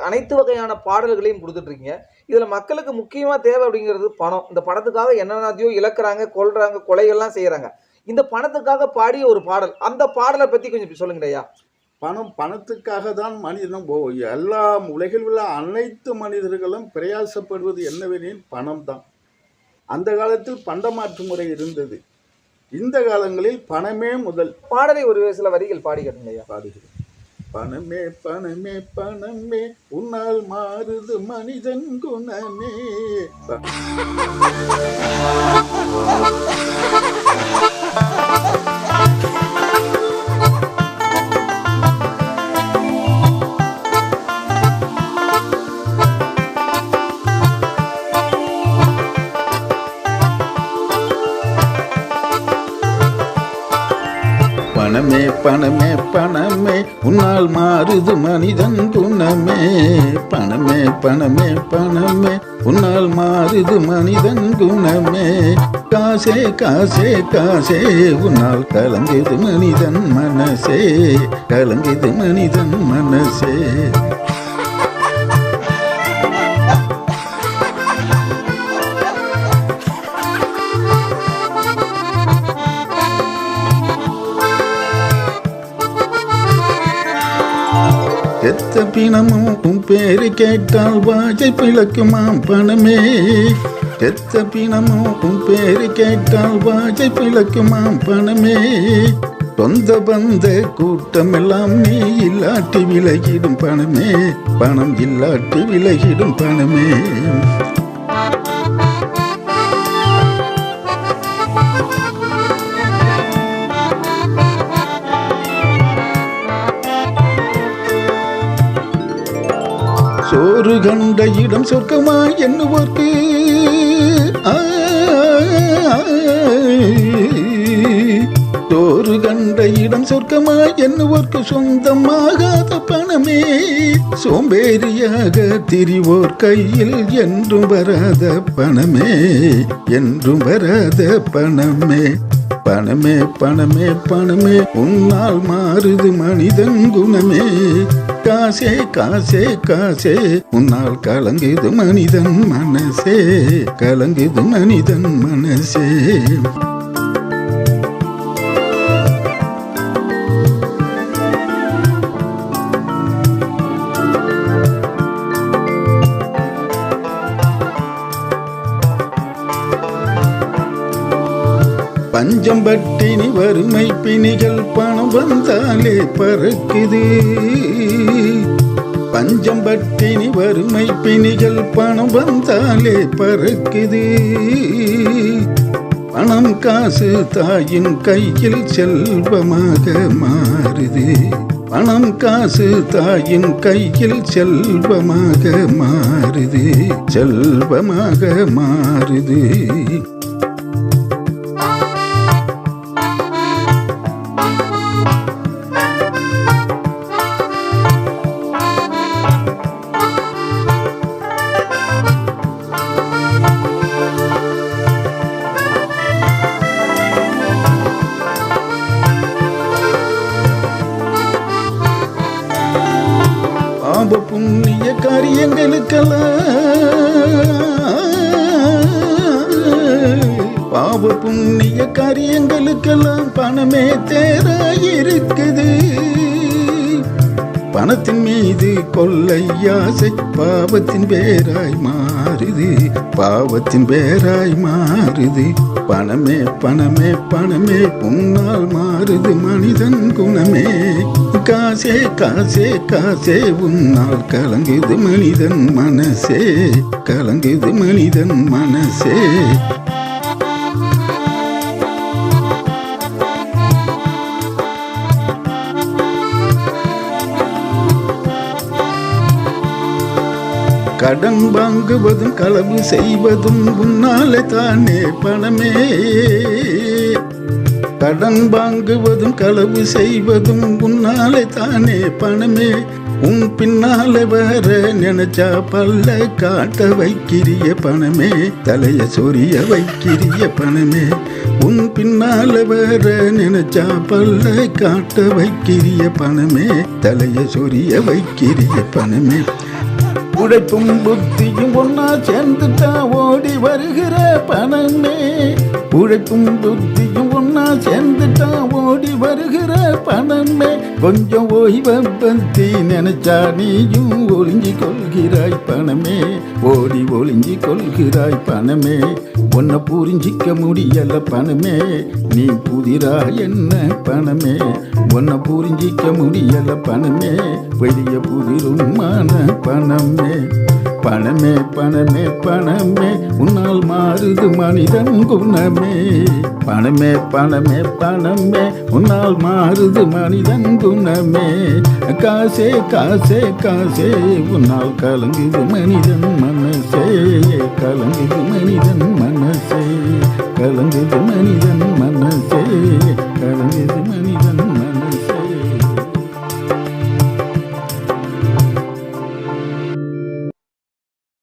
அனைத்து வகையான பாடல்களையும் கொடுத்துட்டு இருக்கீங்க இதுல மக்களுக்கு முக்கியமா தேவை அப்படிங்கிறது பணம். இந்த பணத்துக்காக என்னென்னத்தையோ இழக்கிறாங்க கொல்றாங்க கொலைகள்லாம் செய்யறாங்க. இந்த பணத்துக்காக பாடிய ஒரு பாடல் அந்த பாடலை பத்தி கொஞ்சம் சொல்லுங்க ஐயா. பணம் பணத்துக்காக தான் மனிதனும் எல்லா உலகில் உள்ள அனைத்து மனிதர்களும் பிரயாசப்படுவது என்னவெனில் பணம் தான் அந்த காலத்தில் பண்டமாற்று முறை இருந்தது. இந்த காலங்களில் பணமே முதல். பாடலை ஒரு சில வரிகள் பாடி கட்டுங்க ஐயா. பாடுகிறேன். பணமே பணமே பணமே உன்னால் மாறுது மனிதன் குணமே. பணமே உன்னால் மாறுது மனிதன் குணமே. பணமே பணமே பணமே உன்னால் மாறுது மனிதன் குணமே. காசே காசே காசே உன்னால் கலங்குது மனிதன் மனசே. கலங்குது மனிதன் மனசே. பிணமும் உன் பேரு கேட்டால் வாஜை பிளக்குமாம் பணமே. எத்த பிணமும் உன் பேரு கேட்டால் வாஜை பிளக்குமாம் பணமே. சொந்த பந்த கூட்டம் எல்லாம் நீ இல்லாட்டி விலகிடும் பணமே. பணம் இல்லாட்டி விலகிடும் பணமே. சோறு கண்ட இடம் சொர்க்கமா என்னுவோர்க்கு? கண்ட இடம் சொர்க்கமா என்னுவோர்க்கு சொந்தமாகாத பணமே. சோம்பேறியாக திரிவோர் கையில் என்றும் வராத பணமே. என்றும் வராத பணமே. பணமே பணமே பணமே உன்னால் மாறுது மனிதன் குணமே. காசே காசே காசே உன்னால் கலங்குது மனிதன் மனசே. கலங்குது மனிதன் மனசே. பஞ்சம் பட்டினி வறுமை பிணிகள் பணம் வந்தாலே பறக்குது. பஞ்சம் பட்டினி வறுமை பிணிகள் பணம் வந்தாலே பறக்குது. பணம் காசு தாயின் கையில் செல்வமாக மாறுது. பணம் காசு தாயின் கையில் செல்வமாக மாறுது. செல்வமாக மாறுது. காரியங்களுக்கெல்லாம் பாப புண்ணிய காரியங்களுக்கெல்லாம் பணமே தேராயிருக்குது பணத்தின் மீது கொள்ளையாசை பாவத்தின் பேராய் மாறுது. பாவத்தின் பேராய் மாறுது. பணமே பணமே பணமே உன்னால் மாறுது. மனிதன் குணமே. காசே காசே காசே உன்னால் கலங்குது மனிதன் மனசே. கலங்குது மனிதன் மனசே. கடன் வாங்குவதும் களவு செய்வதும் உன்னாலே தானே பணமே. கடன் வாங்குவதும் களவு செய்வதும் உன்னாலே தானே பணமே. உன் பின்னால வர நினைச்சா பல்ல காட்ட வைக்கிறிய பணமே. தலைய சொரிய வைக்கிறிய பணமே. உன் பின்னால வர நினைச்சா பல்ல காட்ட வைக்கிறிய பணமே. தலைய சொரிய வைக்கிறிய பணமே. உழைப்பும் புத்தியும் ஒன்னா சேர்ந்துட்டா ஓடி வருகிற பணமே. உழைப்பும் புத்தியும் ஒன்னா சேர்ந்துட்டா ஓடி வருகிற பணமே. கொஞ்சம் ஓய்வை பத்தி நினைச்சா நீயும் ஒளிஞ்சி கொள்கிறாய் பணமே. ஓடி ஒளிஞ்சி கொள்கிறாய் பணமே. உன்னை புரிஞ்சிக்க முடியல பணமே. நீ புதிரா என்ன பணமே? உன்னை புரிஞ்சிக்க முடியல பணமே. பெரிய புதிருமான பணமே. பணமே பணமே பணமே. உன்னால் மாறுது மனிதன் குணமே. பணமே பணமே பணமே. உன்னால் மாறுது மனிதன் குணமே. காசே காசே காசே. உன்னால் கலங்குது மனிதன் மனசே. கலங்குது மனிதன் மனசே கலங்குது மனிதன் மனசே கலங்குது மனிதன்